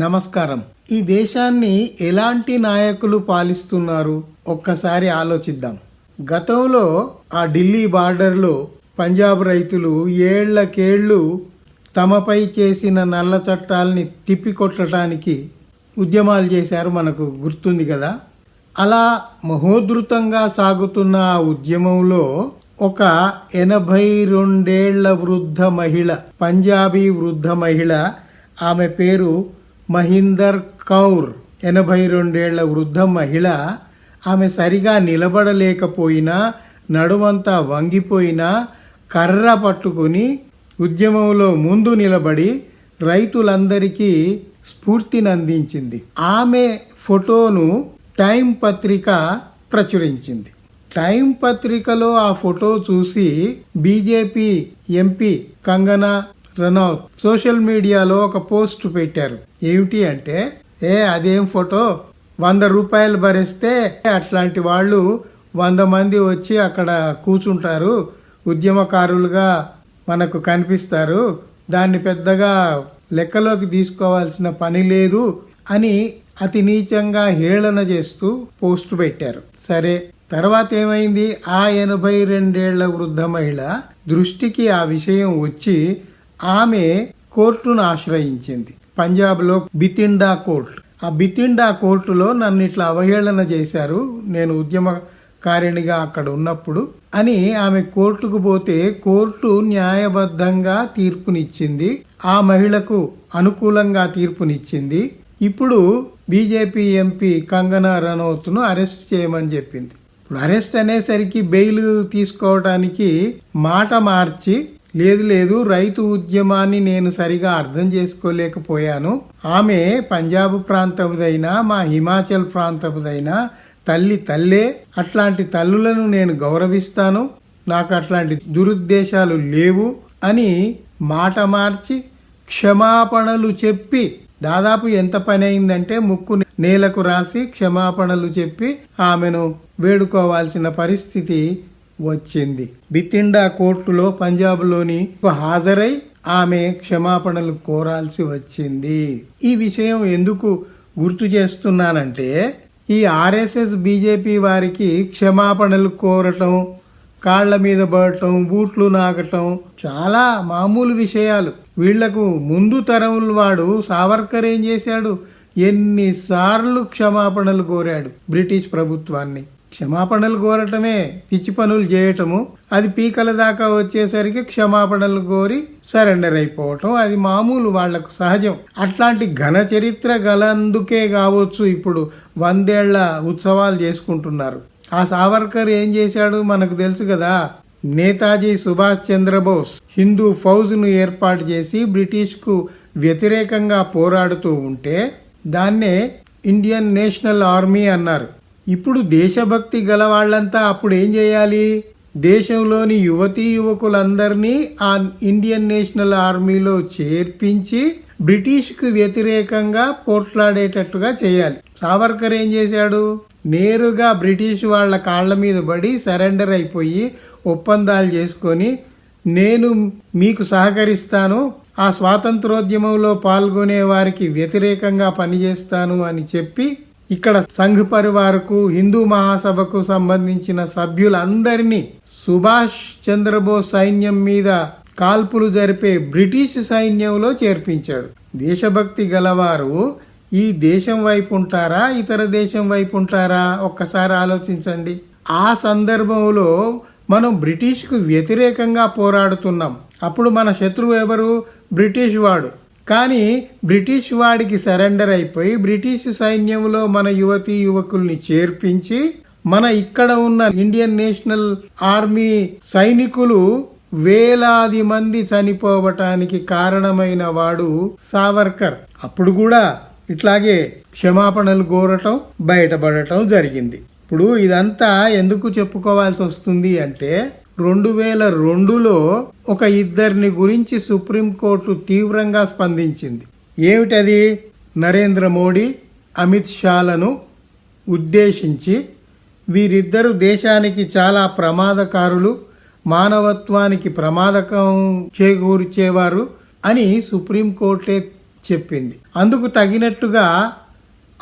నమస్కారం. ఈ దేశాన్ని ఎలాంటి నాయకులు పాలిస్తున్నారు? ఒక్కసారి ఆలోచిద్దాం. గతంలో ఆ ఢిల్లీ బార్డర్లో పంజాబ్ రైతులు ఏళ్ళకేళ్ళు తమపై చేసిన నల్ల చట్టాల్ని తిప్పికొట్టడానికి ఉద్యమాలు చేశారు మనకు గుర్తుంది కదా? అలా మహోధృతంగా సాగుతున్న ఆ ఉద్యమంలో ఒక ఎనభై రెండేళ్ళ వృద్ధ మహిళ పంజాబీ వృద్ధ మహిళ ఆమె పేరు మహీందర్ కౌర్ ఎనభై రెండేళ్ళ వృద్ధ మహిళ ఆమె సరిగా నిలబడలేకపోయినా నడుమంతా వంగిపోయినా కర్ర పట్టుకుని ఉద్యమంలో ముందు నిలబడి రైతులందరికీ స్ఫూర్తినందించింది. ఆమె ఫోటోను టైం పత్రిక ప్రచురించింది. టైం పత్రికలో ఆ ఫోటో చూసి BJP MP Kangana Ranaut social మీడియాలో ఒక పోస్ట్ పెట్టారు. ఏమిటి అంటే ఏ అదేం ఫోటో? వంద రూపాయలు భరిస్తే అట్లాంటి వాళ్ళు వంద మంది వచ్చి అక్కడ కూర్చుంటారు. ఉద్యమకారులుగా మనకు కనిపిస్తారు. దాన్ని పెద్దగా లెక్కలోకి తీసుకోవాల్సిన పని లేదు అని అతి నీచంగా హేళన చేస్తూ పోస్ట్ పెట్టారు. సరే తర్వాత ఏమైంది? ఆ ఎనభై రెండేళ్ళ వృద్ధ మహిళ దృష్టికి ఆ విషయం వచ్చి ఆమె కోర్టును ఆశ్రయించింది. పంజాబ్లో బితిండా కోర్టు. ఆ బితిండా కోర్టులో నన్ను ఇట్లా అవహేళన చేశారు నేను ఉద్యమకారిణిగా అక్కడ ఉన్నప్పుడు అని ఆమె కోర్టుకు పోతే కోర్టు న్యాయబద్ధంగా తీర్పునిచ్చింది ఆ మహిళకు అనుకూలంగా తీర్పునిచ్చింది. ఇప్పుడు బీజేపీ ఎంపీ కంగనా రనౌత్ను అరెస్ట్ చేయమని చెప్పింది. ఇప్పుడు అరెస్ట్ అనేసరికి బెయిల్ తీసుకోవడానికి మాట మార్చి లేదు లేదు రైతు ఉద్యమాన్ని నేను సరిగా అర్థం చేసుకోలేకపోయాను. ఆమె పంజాబ్ ప్రాంతపుదైనా మా హిమాచల్ ప్రాంతపుదైనా తల్లి తల్లే అట్లాంటి తల్లులను నేను గౌరవిస్తాను. నాకు అట్లాంటి దురుద్దేశాలు లేవు అని మాట మార్చి క్షమాపణలు చెప్పి దాదాపు ఎంత పని అయిందంటే ముక్కు నేలకు రాసి క్షమాపణలు చెప్పి ఆమెను వేడుకోవాల్సిన పరిస్థితి వచ్చింది. బితిండా కోర్టులో పంజాబ్లోని హాజరై ఆమె క్షమాపణలు కోరాల్సి వచ్చింది. ఈ విషయం ఎందుకు గుర్తు చేస్తున్నానంటే ఈ ఆర్ఎస్ఎస్ బీజేపీ వారికి క్షమాపణలు కోరటం కాళ్ళ మీద పడటం బూట్లు నాగటం చాలా మామూలు విషయాలు. వీళ్ళకు ముందు తరం వాడు సావర్కర్ ఏం చేశాడు? ఎన్నిసార్లు క్షమాపణలు కోరాడు బ్రిటిష్ ప్రభుత్వాన్ని. క్షమాపణలు కోరటమే పిచ్చి పనులు చేయటము. అది పీకల దాకా వచ్చేసరికి క్షమాపణలు కోరి సరెండర్ అయిపోవటం అది మామూలు వాళ్ళకు సహజం. అట్లాంటి ఘన చరిత్ర గలందుకే కావచ్చు ఇప్పుడు వందేళ్ళ ఉత్సవాలు చేసుకుంటున్నారు. ఆ సావర్కర్ ఏం చేశాడు మనకు తెలుసు కదా? నేతాజీ సుభాష్ చంద్రబోస్ హిందూ ఫౌజ్ను ఏర్పాటు చేసి బ్రిటిష్కు వ్యతిరేకంగా పోరాడుతూ ఉంటే దాన్నే ఇండియన్ నేషనల్ ఆర్మీ అన్నారు. ఇప్పుడు దేశభక్తి గల వాళ్ళంతా అప్పుడు ఏం చేయాలి? దేశంలోని యువతీ యువకులందరినీ ఆ ఇండియన్ నేషనల్ ఆర్మీలో చేర్పించి బ్రిటిష్కు వ్యతిరేకంగా పోట్లాడేటట్టుగా చేయాలి. సావర్కర్ ఏం చేశాడు? నేరుగా బ్రిటిష్ వాళ్ళ కాళ్ళ మీద పడి సరెండర్ అయిపోయి ఒప్పందాలు చేసుకొని నేను మీకు సహకరిస్తాను ఆ స్వాతంత్రోద్యమంలో పాల్గొనే వారికి వ్యతిరేకంగా పనిచేస్తాను అని చెప్పి ఇక్కడ సంఘ్ పరివారకు హిందూ మహాసభకు సంబంధించిన సభ్యులందరినీ సుభాష్ చంద్రబోస్ సైన్యం మీద కాల్పులు జరిపే బ్రిటిష్ సైన్యంలో చేర్పించాడు. దేశభక్తి గలవారు ఈ దేశం వైపు ఉంటారా ఇతర దేశం వైపు ఉంటారా ఒక్కసారి ఆలోచించండి. ఆ సందర్భంలో మనం బ్రిటిష్కు వ్యతిరేకంగా పోరాడుతున్నాం. అప్పుడు మన శత్రువు ఎవరు? బ్రిటిష్ వాడు. కానీ బ్రిటిష్ వాడికి సరెండర్ అయిపోయి బ్రిటిష్ సైన్యంలో మన యువతీ యువకుల్ని చేర్పించి మన ఇక్కడ ఉన్న ఇండియన్ నేషనల్ ఆర్మీ సైనికులు వేలాది మంది చనిపోవటానికి కారణమైన వాడు సావర్కర్. అప్పుడు కూడా ఇట్లాగే క్షమాపణలు కోరటం బయటపడటం జరిగింది. ఇప్పుడు ఇదంతా ఎందుకు చెప్పుకోవాల్సి వస్తుంది అంటే రెండు వేల రెండులో ఒక ఇద్దరిని గురించి సుప్రీంకోర్టు తీవ్రంగా స్పందించింది. ఏమిటది? నరేంద్ర మోడీ అమిత్ షాలను ఉద్దేశించి వీరిద్దరు దేశానికి చాలా ప్రమాదకారులు మానవత్వానికి ప్రమాదకం చేకూర్చేవారు అని సుప్రీంకోర్టే చెప్పింది. అందుకు తగినట్టుగా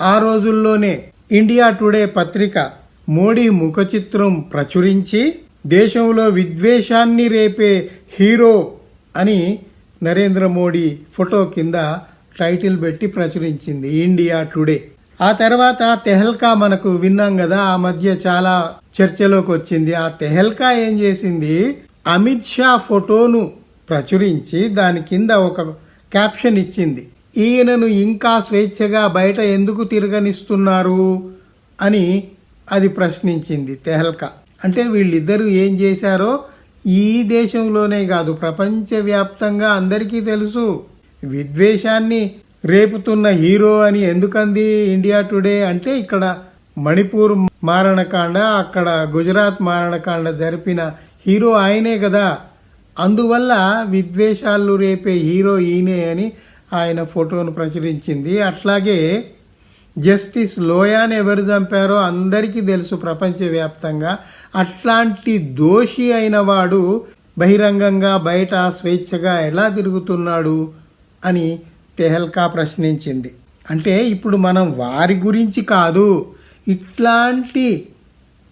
ఆ రోజుల్లోనే ఇండియా టుడే పత్రిక మోడీ ముఖచిత్రం ప్రచురించి దేశంలో విద్వేషాన్ని రేపే హీరో అని నరేంద్ర మోడీ ఫోటో కింద టైటిల్ పెట్టి ప్రచురించింది ఇండియా టుడే. ఆ తర్వాత తెహల్కా మనకు విన్నాం కదా ఆ మధ్య చాలా చర్చలోకి వచ్చింది. ఆ తెహల్కా ఏం చేసింది? అమిత్ షా ఫోటోను ప్రచురించి దాని కింద ఒక క్యాప్షన్ ఇచ్చింది. ఈయనను ఇంకా స్వేచ్ఛగా బయట ఎందుకు తిరగనిస్తున్నారు అని అది ప్రశ్నించింది తెహల్కా. అంటే వీళ్ళిద్దరూ ఏం చేశారో ఈ దేశంలోనే కాదు ప్రపంచవ్యాప్తంగా అందరికీ తెలుసు. విద్వేషాన్ని రేపుతున్న హీరో అని ఎందుకంది ఇండియా టుడే అంటే ఇక్కడ మణిపూర్ మారణకాండ అక్కడ గుజరాత్ మారణకాండ జరిపిన హీరో ఆయనే కదా. అందువల్ల విద్వేషాలు రేపే హీరో ఈయనే అని ఆయన ఫోటోను ప్రచురించింది. అట్లాగే జస్టిస్ లోయాని ఎవరు చంపారో అందరికీ తెలుసు ప్రపంచవ్యాప్తంగా. అట్లాంటి దోషి అయిన వాడు బహిరంగంగా బయట స్వేచ్ఛగా ఎలా తిరుగుతున్నాడు అని తెహల్కా ప్రశ్నించింది. అంటే ఇప్పుడు మనం వారి గురించి కాదు ఇట్లాంటి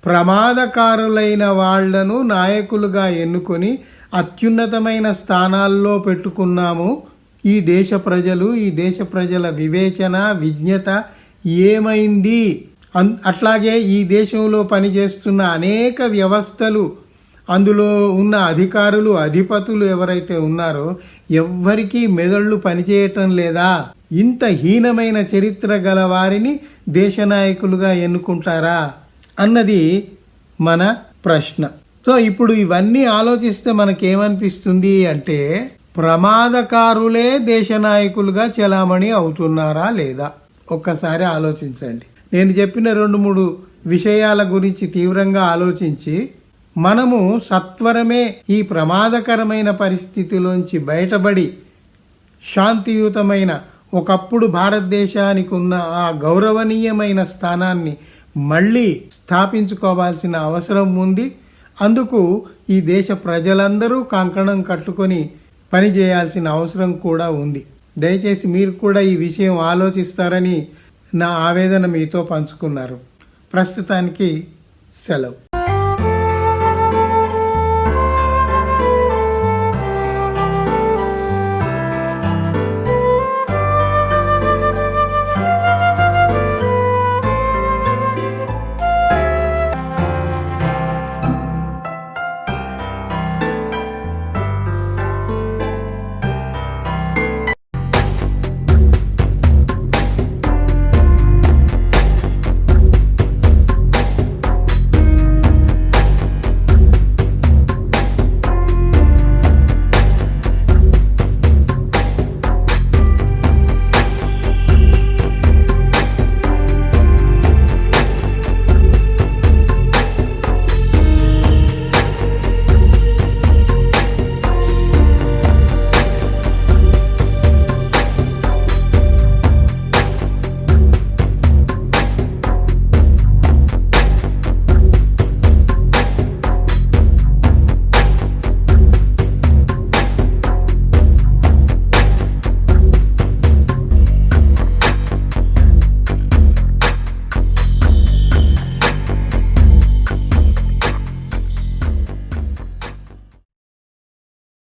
ప్రమాదకారులైన వాళ్ళను నాయకులుగా ఎన్నుకొని అత్యున్నతమైన స్థానాల్లో పెట్టుకున్నాము. ఈ దేశ ప్రజలు ఈ దేశ ప్రజల వివేచన విజ్ఞత ఏమైంది? అన్ అట్లాగే ఈ దేశంలో పనిచేస్తున్న అనేక వ్యవస్థలు అందులో ఉన్న అధికారులు అధిపతులు ఎవరైతే ఉన్నారో ఎవ్వరికీ మెదళ్ళు పనిచేయటం లేదా? ఇంత హీనమైన చరిత్ర గల వారిని దేశ నాయకులుగా ఎన్నుకుంటారా? అన్నది మన ప్రశ్న. సో ఇప్పుడు ఇవన్నీ ఆలోచిస్తే మనకేమనిపిస్తుంది అంటే ప్రమాదకారులే దేశ నాయకులుగా చెలామణి అవుతున్నారా లేదా? ఒక్కసారి ఆలోచించండి. నేను చెప్పిన రెండు మూడు విషయాల గురించి తీవ్రంగా ఆలోచించి మనము సత్వరమే ఈ ప్రమాదకరమైన పరిస్థితిలోంచి బయటపడి శాంతియుతమైన ఒకప్పుడు భారతదేశానికి ఉన్న ఆ గౌరవనీయమైన స్థానాన్ని మళ్ళీ స్థాపించుకోవాల్సిన అవసరం ఉంది. అందుకు ఈ దేశ ప్రజలందరూ కంకణం కట్టుకొని పనిచేయాల్సిన అవసరం కూడా ఉంది. దయచేసి మీరు కూడా ఈ విషయం ఆలోచిస్తారని నా ఆవేదన మీతో పంచుకున్నారు. ప్రస్తుతానికి సెలవు.